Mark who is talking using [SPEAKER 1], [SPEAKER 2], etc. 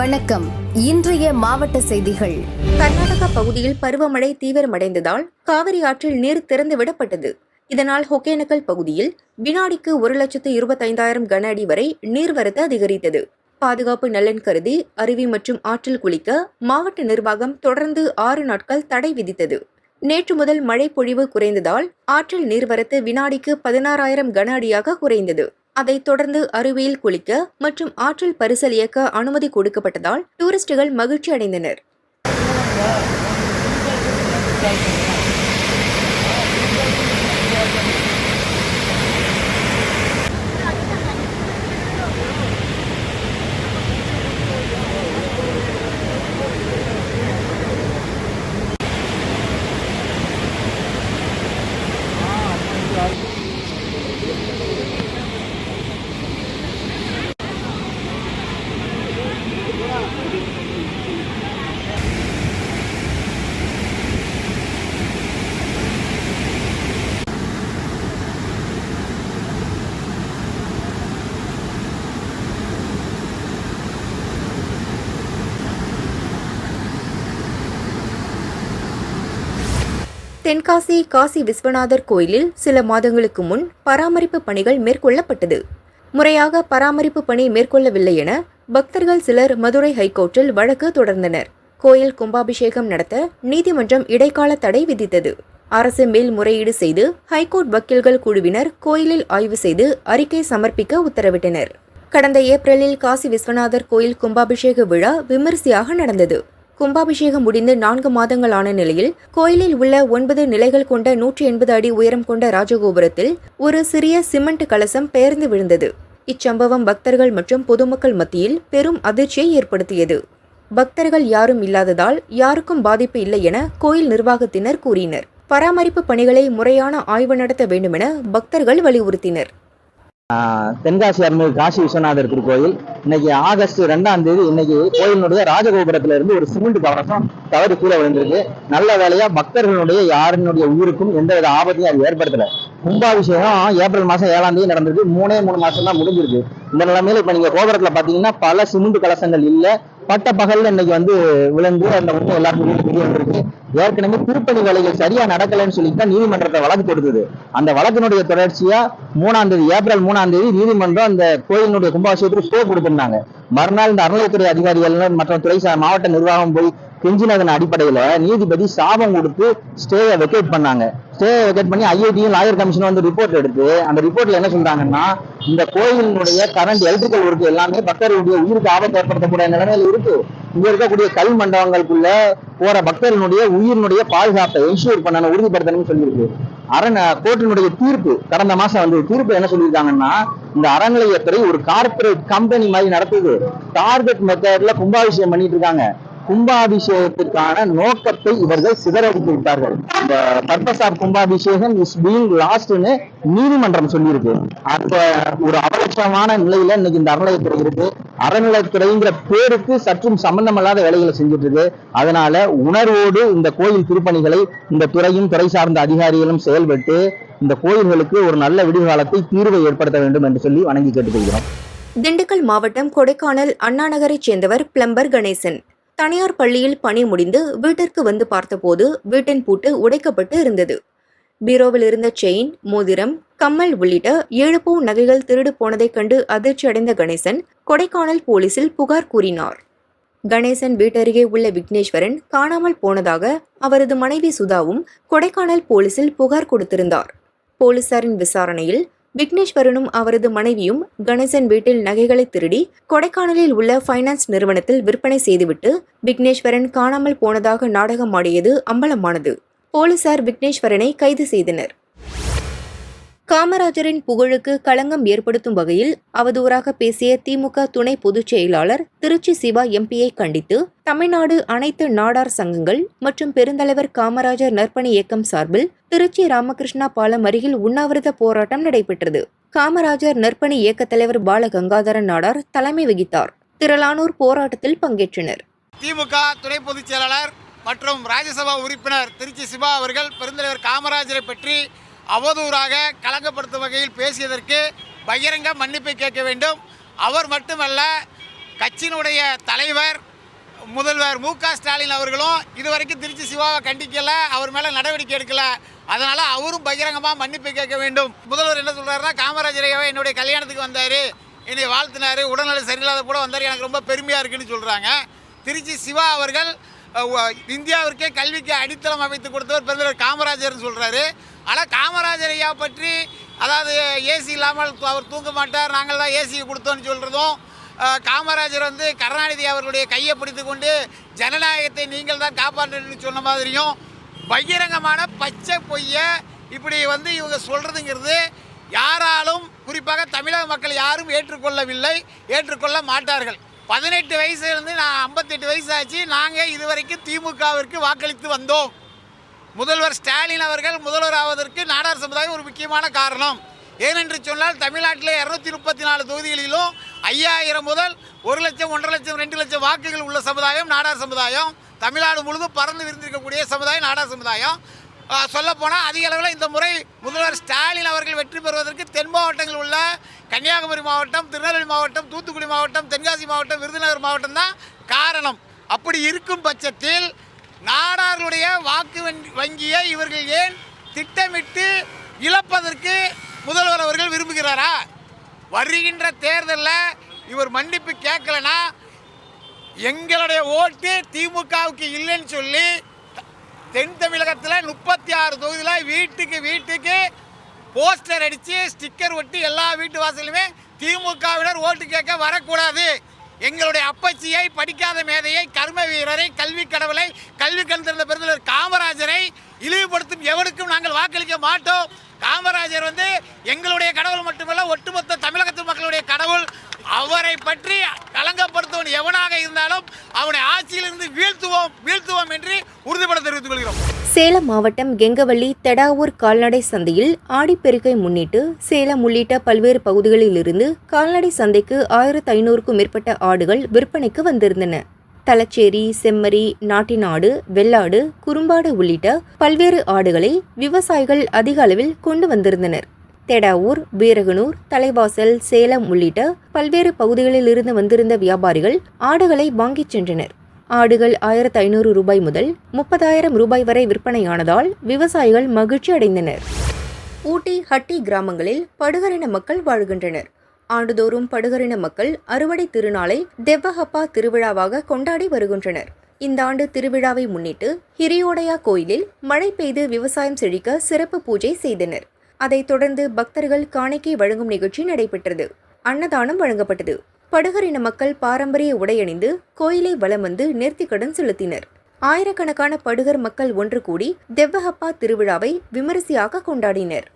[SPEAKER 1] வணக்கம். இன்றைய மாவட்ட செய்திகள்.
[SPEAKER 2] கர்நாடகா பகுதியில் பருவமழை தீவிரமடைந்ததால் காவிரி ஆற்றில் நீர் திறந்து விடப்பட்டது. இதனால் ஒகேனக்கல் பகுதியில் வினாடிக்கு ஒரு லட்சத்து இருபத்தைந்தாயிரம் கன அடி வரை நீர்வரத்து அதிகரித்தது. பாதுகாப்பு நலன் கருதி அருவி மற்றும் ஆற்றில் குளிக்க மாவட்ட நிர்வாகம் தொடர்ந்து ஆறு நாட்கள் தடை விதித்தது. நேற்று முதல் மழை பொழிவு குறைந்ததால் ஆற்றில் நீர்வரத்து வினாடிக்கு பதினாறாயிரம் கன அடியாக குறைந்தது. அதைத் தொடர்ந்து அருவியில் குளிக்க மற்றும் ஆற்றில் பரிசல் இயக்க அனுமதி கொடுக்கப்பட்டதால் டூரிஸ்டுகள் மகிழ்ச்சி அடைந்தனர் தென்காசி காசி விஸ்வநாதர் கோயிலில் சில மாதங்களுக்கு முன் பராமரிப்பு பணிகள் மேற்கொள்ளப்பட்டது. முறையாக பராமரிப்பு பணி மேற்கொள்ளவில்லை என பக்தர்கள் சிலர் மதுரை ஹைகோர்ட்டில் வழக்கு தொடர்ந்தனர். கோயில் கும்பாபிஷேகம் நடத்த நீதிமன்றம் இடைக்கால தடை விதித்தது. அரசு மேல்முறையீடு செய்து ஹைகோர்ட் வக்கீல்கள் குழுவினர் கோயிலில் ஆய்வு செய்து அறிக்கை சமர்ப்பிக்க உத்தரவிட்டனர். கடந்த ஏப்ரலில் காசி விஸ்வநாதர் கோயில் கும்பாபிஷேக விழா விமரிசையாக நடந்தது. கும்பாபிஷேகம் முடிந்து நான்கு மாதங்கள் ஆன நிலையில் கோயிலில் உள்ள ஒன்பது நிலைகள் கொண்ட நூற்றி எண்பது அடி உயரம் கொண்ட ராஜகோபுரத்தில் ஒரு சிறிய சிமெண்ட் கலசம் பெயர்ந்து விழுந்தது. இச்சம்பவம் பக்தர்கள் மற்றும் பொதுமக்கள் மத்தியில் பெரும் அதிர்ச்சியை ஏற்படுத்தியது. பக்தர்கள் யாரும் இல்லாததால் யாருக்கும் பாதிப்பு இல்லை என கோயில் நிர்வாகத்தினர் கூறினர். பராமரிப்பு பணிகளை முறையான ஆய்வு நடத்த வேண்டுமென பக்தர்கள் வலியுறுத்தினர்.
[SPEAKER 3] தென்காசி அருள்மிகு காசி விஸ்வநாதர் திருக்கோயில் இன்னைக்கு ஆகஸ்ட் ரெண்டாம் தேதி இன்னைக்கு கோயிலுடைய ராஜகோபுரத்துல இருந்து ஒரு சிமெண்ட் கவசம் தவறு கீழே விழுந்திருக்கு. நல்ல வேலையா பக்தர்களுடைய யாரினுடைய உயிருக்கும் எந்தவித ஆபத்தையும் அது ஏற்படுத்தல. கும்பாபிஷேகம் ஏப்ரல் மாசம் ஏழாம் தேதி நடந்திருக்கு. மூணே மூணு மாசம் தான் முடிஞ்சிருக்கு. இந்த நிலைமையில இப்ப நீங்க கோபுரத்துல பாத்தீங்கன்னா பல சிமெண்ட் கலசங்கள் இல்ல. பட்ட பகல்ல இன்னைக்கு வந்து விழுந்து அந்த உண்மை எல்லாருக்கும் தெரிய வந்திருக்கு. ஏற்கனவே திருப்பணி வேலைகள் சரியா நடக்கலைன்னு சொல்லிட்டு தான் நீதிமன்றத்தை வழக்கு கொடுத்தது அந்த வழக்கினுடைய தொடர்ச்சியா மூணாம் தேதி ஏப்ரல் மூணாம் தேதி நீதிமன்றம் அந்த கோயிலினுடைய கும்பாபிஷேகத்துக்கு ஸ்டே கொடுத்திருந்தாங்க. மறுநாள் இந்த அறநிலையத்துறை அதிகாரிகள் மற்றும் துறை மாவட்ட நிர்வாகம் போய் கெஞ்சினதன் அடிப்படையில நீதிபதி சாபம் கொடுத்து ஸ்டேயை வெக்கேட் பண்ணாங்க. ஸ்டே வெக்கேட் பண்ணி ஐஐடியும் லாயர் கமிஷன் வந்து ரிப்போர்ட் எடுத்து அந்த ரிப்போர்ட்ல என்ன சொல்றாங்கன்னா இந்த கோயிலினுடைய கரண்ட் எலக்ட்ரிக்கல் ஒர்க் எல்லாமே பக்தர்களுடைய உயிருக்கு ஆபத்து ஏற்படுத்தக்கூடிய நிலைமையில இருக்கு. இங்க இருக்கக்கூடிய கல் மண்டபங்களுக்குள்ள போற பக்தர்களுடைய உயிரினுடைய பாதுகாப்பை என்ஷூர் பண்ணணும் உறுதிப்படுத்தணும்னு சொல்லியிருக்கு. அரண கோர்ட்டினுடைய தீர்ப்பு கடந்த மாசம் வந்து தீர்ப்பு என்ன சொல்லியிருக்காங்கன்னா இந்த அறநிலையத்துறை ஒரு கார்பரேட் கம்பெனி மாதிரி நடத்துது. டார்கெட் மெத்தட்ல கும்பாபிஷேகம் பண்ணிட்டு இருக்காங்க. கும்பாபிஷேகத்திற்கான நோக்கத்தை இவர்கள் சிதறடித்து விட்டார்கள். இந்த purpose of kumbhabhishekam is being லாஸ்ட்னு நீதிமன்றம் சொல்லியிருக்கு. அப்ப ஒரு அபலட்சமான நிலையில இன்னைக்கு இந்த அறநிலையத்துறை இருக்கு. அறநிலையத்துறைங்கிற பேருக்கு சற்றும் சம்பந்தமில்லாத வேலைகளை செஞ்சுட்டு இருக்கு அதனால உணர்வோடு இந்த கோயில் திருப்பணிகளை இந்த துறையும் துறை சார்ந்த அதிகாரிகளும் செயல்பட்டு இந்த கோயில்களுக்கு ஒரு நல்ல விடுகாலத்தை தீர்வை ஏற்படுத்த வேண்டும் என்று சொல்லி வணங்கி கேட்டுக்கொள்கிறோம்.
[SPEAKER 2] திண்டுக்கல் மாவட்டம் கொடைக்கானல் அண்ணாநகரைச் சேர்ந்தவர் பிளம்பர் கணேசன். தனியார் பள்ளியில் பணி முடிந்து வீட்டிற்கு வந்து பார்த்தபோது வீட்டின் பூட்டு உடைக்கப்பட்டு இருந்தது. பீரோவில் இருந்த செயின் மோதிரம் கம்மல் உள்ளிட்ட ஏழு பவுன் நகைகள் திருடு போனதைக் கண்டு அதிர்ச்சி அடைந்த கணேசன் கொடைக்கானல் போலீசில் புகார் கூறினார். கணேசன் வீட்டருகே உள்ள விக்னேஸ்வரன் காணாமல் போனதாக அவரது மனைவி சுதாவும் கொடைக்கானல் போலீசில் புகார் கொடுத்திருந்தார். போலீசாரின் விசாரணையில் விக்னேஸ்வரனும் அவரது மனைவியும் கணேசன் வீட்டில் நகைகளை திருடி கொடைக்கானலில் உள்ள ஃபைனான்ஸ் நிறுவனத்தில் விற்பனை செய்துவிட்டு விக்னேஸ்வரன் காணாமல் போனதாக நாடகமாடியது அம்பலமானது. போலீசார் விக்னேஸ்வரனை கைது செய்தனர். காமராஜரின் புகழுக்கு களங்கம் ஏற்படுத்தும் வகையில் அவதூறாக பேசிய திமுக துணை பொதுச் செயலாளர் திருச்சி சிவா எம்பியை கண்டித்து தமிழ்நாடு அனைத்து நாடார் சங்கங்கள் மற்றும் பெருந்தலைவர் காமராஜர் நற்பணி இயக்கம் சார்பில் திருச்சி ராமகிருஷ்ணா பாலம் அருகில் உண்ணாவிரத போராட்டம் நடைபெற்றது. காமராஜர் நற்பணி இயக்கத் தலைவர் பாலகங்காதரன் நாடார் தலைமை வகித்தார். திரளானோர் போராட்டத்தில் பங்கேற்றனர்.
[SPEAKER 4] திமுக துணை பொதுச் செயலாளர் மற்றும் ராஜ்யசபா உறுப்பினர் திருச்சி சிவா அவர்கள் பெருந்தலைவர் காமராஜரை பற்றி அவதூறாக களங்கப்படுத்தும் வகையில் பேசியதற்கு பகிரங்க மன்னிப்பை கேட்க வேண்டும். அவர் மட்டுமல்ல கட்சியினுடைய தலைவர் முதல்வர் மு க ஸ்டாலின் அவர்களும் இதுவரைக்கும் திருச்சி சிவாவை கண்டிக்கலை அவர் மேலே நடவடிக்கை எடுக்கலை. அதனால் அவரும் பகிரங்கமாக மன்னிப்பு கேட்க வேண்டும். முதல்வர் என்ன சொல்கிறாருன்னா காமராஜர் என்னுடைய கல்யாணத்துக்கு வந்தார் என்னை வாழ்த்தினார் உடல்நிலை சரியில்லாத கூட வந்தார் எனக்கு ரொம்ப பெருமையாக இருக்குன்னு சொல்கிறாங்க திருச்சி சிவா அவர்கள் இந்தியாவிற்கே கல்விக்கு அடித்தளம் அமைத்து கொடுத்தவர் பெருந்தலைவர் காமராஜர்னு சொல்கிறாரு ஆனால் காமராஜர் ஐயா பற்றி அதாவது ஏசி இல்லாமல் அவர் தூங்க மாட்டார் நாங்கள் தான் ஏசியை கொடுத்தோன்னு சொல்கிறதும் காமராஜர் வந்து கருணாநிதி அவர்களுடைய கையை பிடித்து கொண்டு ஜனநாயகத்தை நீங்கள் தான் காப்பாற்றுன்னு சொன்ன மாதிரியும் பகிரங்கமான பச்சை பொய்யை இப்படி வந்து இவங்க சொல்கிறதுங்கிறது யாராலும் குறிப்பாக தமிழக மக்கள் யாரும் ஏற்றுக்கொள்ளவில்லை ஏற்றுக்கொள்ள மாட்டார்கள். பதினெட்டு வயசுலேருந்து நான் ஐம்பத்தெட்டு வயசு ஆச்சு நாங்கள் இதுவரைக்கும் திமுகவிற்கு வாக்களித்து வந்தோம். முதல்வர் ஸ்டாலின் அவர்கள் முதல்வர் ஆவதற்கு நாடார் சமுதாயம் ஒரு முக்கியமான காரணம். ஏனென்று சொன்னால் தமிழ்நாட்டில் இரநூத்தி முப்பத்தி நாலு தொகுதிகளிலும் ஐயாயிரம் முதல் ஒரு லட்சம் ஒன்றரை லட்சம் ரெண்டு லட்சம் வாக்குகள் உள்ள சமுதாயம் நாடார் சமுதாயம். தமிழ்நாடு முழுதும் பறந்து விரிந்திருக்கக்கூடிய சமுதாயம் நாடார் சமுதாயம். சொல்லப்போனால் அதிக அளவில் இந்த முறை முதல்வர் ஸ்டாலின் அவர்கள் வெற்றி பெறுவதற்கு தென் மாவட்டங்களில் உள்ள கன்னியாகுமரி மாவட்டம் திருநெல்வேலி மாவட்டம் தூத்துக்குடி மாவட்டம் தென்காசி மாவட்டம் விருதுநகர் மாவட்டம் தான் காரணம். அப்படி இருக்கும் பட்சத்தில் நாடார்களுடைய வாக்கு வங்கியை இவர்கள் ஏன் திட்டமிட்டு இழப்பதற்கு முதல்வர் அவர்கள் விரும்புகிறாரா? வருகின்ற தேர்தலில் இவர் மன்னிப்பு கேட்கலனா? எங்களுடைய ஓட்டு திமுகவுக்கு இல்லைன்னு சொல்லி தென் தமிழகத்தில் முப்பத்தி ஆறு தொகுதியில் வீட்டுக்கு வீட்டுக்கு போஸ்டர் அடித்து ஸ்டிக்கர் ஒட்டி எல்லா வீட்டு வாசலுமே திமுகவினர் ஓட்டு கேட்க வரக்கூடாது. எங்களுடைய அப்பச்சியை படிக்காத மேதையை கர்ம வீரரை கல்வி கடவுளை கல்வி கண் திறந்த பெருந்தலைவர் காமராஜரை இழிவுபடுத்தும் எவனுக்கும் நாங்கள் வாக்களிக்க மாட்டோம். காமராஜர் வந்து எங்களுடைய கடவுள் மட்டுமல்ல ஒட்டுமொத்த தமிழகத்து மக்களுடைய கடவுள். அவரை பற்றி களங்கப்படுத்துவன் எவனாக இருந்தாலும் அவனை ஆட்சியிலிருந்து வீழ்த்துவோம் வீழ்த்துவோம் என்று உறுதிபட தெரிவித்துக் கொள்கிறோம்.
[SPEAKER 2] சேலம் மாவட்டம் கெங்கவள்ளி தெடாவூர் கால்நடை சந்தையில் ஆடிப்பெருக்கை முன்னிட்டு சேலம் உள்ளிட்ட பல்வேறு பகுதிகளிலிருந்து கால்நடை சந்தைக்கு ஆயிரத்து ஐநூறுக்கும் மேற்பட்ட ஆடுகள் விற்பனைக்கு வந்திருந்தன. தலச்சேரி செம்மறி நாட்டினாடு வெள்ளாடு குறும்பாடு உள்ளிட்ட பல்வேறு ஆடுகளை விவசாயிகள் அதிக அளவில் கொண்டு வந்திருந்தனர். தெடாவூர் வீரகனூர் தலைவாசல் சேலம் உள்ளிட்ட பல்வேறு பகுதிகளிலிருந்து வந்திருந்த வியாபாரிகள் ஆடுகளை வாங்கிச் சென்றனர். ஆடுகள் ஆயிரத்து ஐநூறு ரூபாய் முதல் முப்பதாயிரம் ரூபாய் வரை விற்பனையானதால் விவசாயிகள் மகிழ்ச்சி அடைந்தனர். ஊட்டி ஹட்டி கிராமங்களில் படுகரின மக்கள் வாழ்கின்றனர். ஆண்டுதோறும் படுகரின மக்கள் அறுவடை திருநாளை தெவ்வஹப்பா திருவிழாவாக கொண்டாடி வருகின்றனர். இந்த ஆண்டு திருவிழாவை முன்னிட்டு ஹிரியோடையா கோயிலில் மழை பெய்து விவசாயம் செழிக்க சிறப்பு பூஜை செய்தனர். அதைத் தொடர்ந்து பக்தர்கள் காணிக்கை வழங்கும் நிகழ்ச்சி நடைபெற்றது. அன்னதானம் வழங்கப்பட்டது. படுகரின மக்கள் பாரம்பரிய உடையணிந்து கோயிலை வலம் வந்து நேர்த்திக்கடன் செலுத்தினர். ஆயிரக்கணக்கான படுகர் மக்கள் ஒன்று கூடி தெவ்வஹப்பா திருவிழாவை விமரிசையாக கொண்டாடினர்.